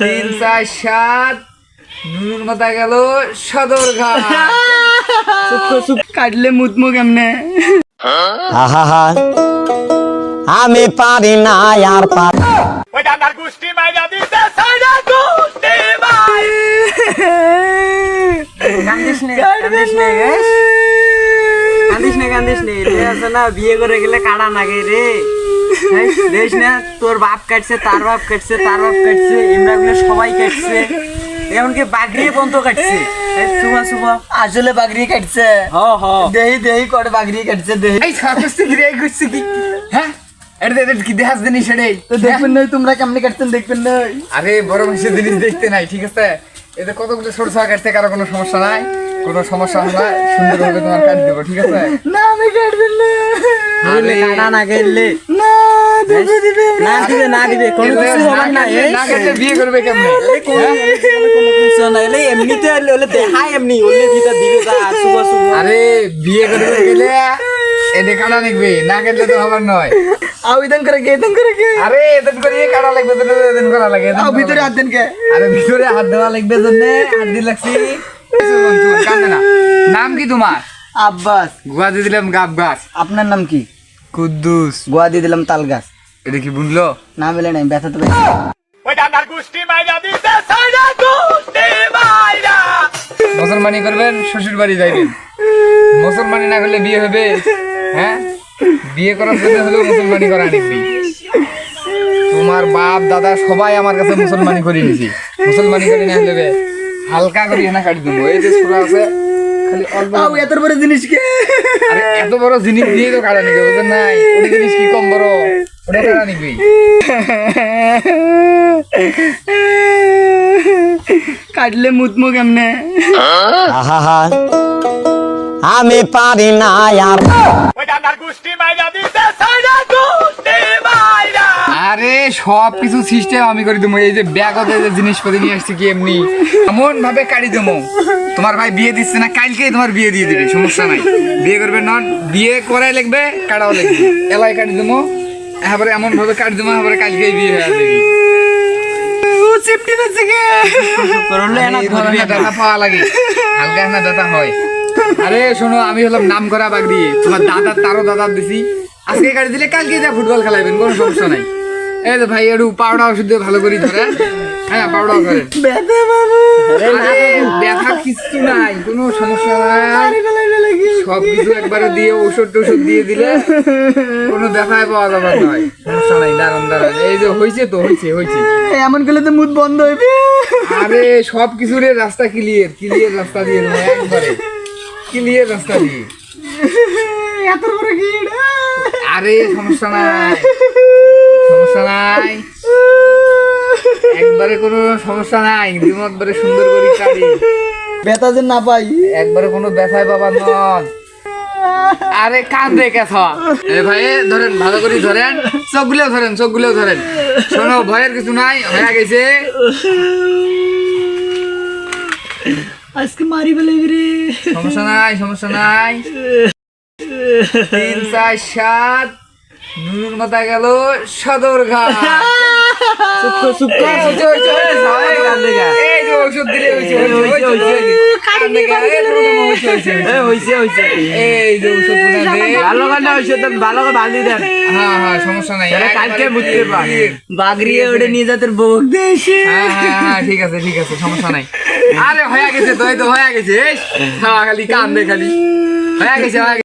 তিন চার সাত। নুনুর মাথা গেল সদর ঘাট কাটলে মুতমো কেমনে? আহা আমি পারি না আর পার কান্দিস নে কান্দিস নে guys। কান্দিস নে কান্দিস নে। আছে না বিয়ে করে গেলে কাড়া নাগে রে। এই, দেখিস না তোর বাপ কাটছে তার বাপ কাটছে তার বাপ কাটছে ইমরা গুলো সবাই কাটছে। এমনকি বাগড়িয়ে পর্যন্ত কাটছে? এই, শুভা শুভা। আসলে বাগড়ি কাটছে। হ হ। দেহি দেহি করে বাগড়ি কাটছে দেহি। এই করছে কি হ্যাঁ? এটা কি দেখাস তো দেখবেন না তোমরা কেমনে কাটছেন দেখবেন না। আরে বড় মানুষের জিনিস দেখতে নাই ঠিক আছে? এতে কতগুলো ছোট ছোট কাটতে কারও কোনো সমস্যা নাই। কোনো সমস্যা হলে সুন্দরভাবে তোমার কাট দেবো ঠিক আছে? না আমি কাটবেন না। না গেলে না দিবে দিবে না দিবে না দিবে কোনো কিছু হবে না। না কাটলে বিয়ে করবে কেমনে? হ্যাঁ? কোনো কিছু না। এলে এমনিতে হলে হলে দেখায় এমনি হলে দিতে দিবে যা শুভ শুভ। আরে বিয়ে করবে গেলে এতে কাটা লিখবে না কাটলে তো হবার নয়। আবেদন করে কে আবেদন করে কে আরে এদিন করে কাটা লাগবে তো এদিন করা লাগে আও ভিতরে হাত দেন কে আরে ভিতরে হাত দেওয়া লাগবে জন্য হাত লাগছি। না। নাম কি তোমার? আব্বাস। গুয়া দিলাম গাব গাছ। আপনার নাম কি? কুদ্দুস। গোয়া দিয়ে দিলাম তাল গাছ। এটা কি বুনলো? না বলে নাই ব্যথা তো মুসলমানি করবেন শ্বশুর বাড়ি যাইবেন। মুসলমানি না করলে বিয়ে হবে। হ্যাঁ? বিয়ে করার জন্য হলেও মুসলমানি করা নিবি তোমার বাপ দাদা সবাই আমার কাছে মুসলমানি করে নিছি মুসলমানি করে না হলে হালকা করে না কাটি দেবো। এই যে ছোড়া আছে আও এত বড় জিনিস কে? এত বড় জিনিস দিয়ে তো কাটা নিবে বুঝলেন নাই? ওটা জিনিস কি কম বড়? ওটা কাটা নিবি কাটলে মুতমো কেমনে আহা আমি পারি না আর আরে সব কিছু সিস্টেম আমি করে দেবো। এই যে ব্যাগতে যে জিনিসপাতি নিয়ে আসছি কি এমনি? এমন ভাবে কাটি দেবো। তোমার ভাই বিয়ে দিচ্ছে না কালকেই তোমার বিয়ে দিয়ে দিবে সমস্যা নাই। বিয়ে করবে নন বিয়ে করাই লাগবে কাটাও লাগবে। এলাই কাটি দেবো এবারে এমন ভাবে কাটি দেবো এবারে কালকেই বিয়ে হয়ে যাবে। আরে হয়। শোনো আমি হলাম নাম করা তোমার দাদা তারও দাদা দিছি। আজকে কাটি দিলে কালকে যা ফুটবল কোনো সমস্যা নাই। এই তো ভাই একটু ওষুধ দিয়ে ভালো করে ধরে হ্যাঁ ব্যথা বাবু। ব্যথা কিছু নাই কোনো সমস্যা নাই। সব কিছু একবারে দিয়ে টষুধ দিয়ে দিলে কোনো ব্যথায় পাওয়া যাবে নয় সমস্যা নাই দাঁড়ান দাঁড়ান এই যে হয়েছে তো হয়েছে হয়েছে। এমন করলে তো মুত বন্ধ হইবে। আরে সব কিছুর রাস্তা ক্লিয়ার ক্লিয়ার রাস্তা দিয়ে একবারে। ক্লিয়ার রাস্তা দিয়ে। এত বড় কি আরে সমস্যা নাই। সমস্যা নাই। একবারে কোনো সমস্যা নাই দিম একবারে সুন্দর করে কাটি ব্যথা যে না পাই। একবারে কোনো ব্যথায় বাবা নন। আরে কান রে কেথা। এ ভাই ধরেন ভালো করে ধরেন চোখগুলোও ধরেন চোখগুলোও ধরেন। শোনো ভয়ের কিছু নাই হয়ে গেছে। আজকে মারি ফেলে রে। সমস্যা নাই সমস্যা নাই। তিন চার সাত নুনুর মাথা গেল সদর ঘাট হ্যাঁ হ্যাঁ সমস্যা নাই কালকে বুঝতে। বাগরিয়ে ওটা নিয়ে যাতে বউক দেশে হ্যাঁ হ্যাঁ হ্যাঁ ঠিক আছে ঠিক আছে সমস্যা নাই আরে হয়ে গেছে তো হয়ে গেছে হ্যাঁ খালি কান দে খালি হয়ে গেছে।